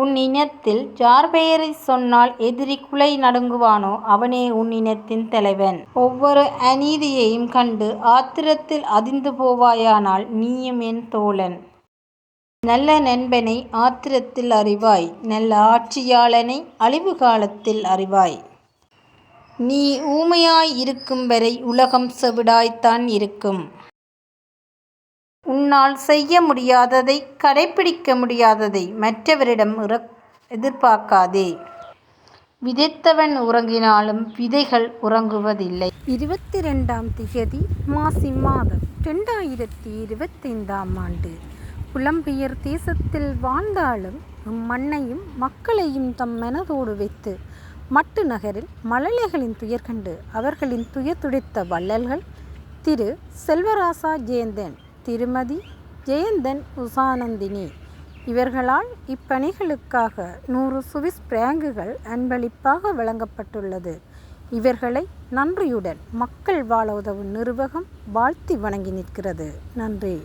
உன் இனத்தில் யார்பெயரைச் சொன்னால் எதிரி குலை நடுங்குவானோ அவனே உன் இனத்தின் தலைவன். ஒவ்வொரு அநீதியையும் கண்டு ஆத்திரத்தில் அதிர்ந்து போவாயானால் நீயும் என் தோழன். நல்ல நண்பனை ஆத்திரத்தில் அறிவாய் நல்ல ஆட்சியாளனை அழிவு காலத்தில் அறிவாய். நீ ஊமையாய் இருக்கும் வரை உலகம் செவிடாய்த்தான் இருக்கும். உன்னால் செய்ய முடியாததை கடைப்பிடிக்க முடியாததை மற்றவரிடம் எதிர்பார்க்காதே. விதைத்தவன் உறங்கினாலும் விதைகள் உறங்குவதில்லை. இருபத்தி ரெண்டாம் திகதி மாசி மாதம் இரண்டாயிரத்தி இருபத்தைந்தாம் ஆண்டு. புலம்பெயர் தேசத்தில் வாழ்ந்தாலும் மண்ணையும் மக்களையும் தம் மனதோடு வைத்து மட்டு நகரில் மழலைகளின் துயர் கண்டு அவர்களின் துயர் துடைத்த வள்ளல்கள் திரு. செல்வராசா ஜெயந்தன் திருமதி. ஜெயந்தன் உஷாநந்தினி இவர்களால் இப்பணிகளுக்காக நூறு சுவிஸ் பிராங்குகள் அன்பளிப்பாக வழங்கப்பட்டுள்ளது. இவர்களை நன்றியுடன் மக்கள் வாழ உதவும் நிறுவகம் வாழ்த்தி வணங்கி நிற்கிறது. நன்றி.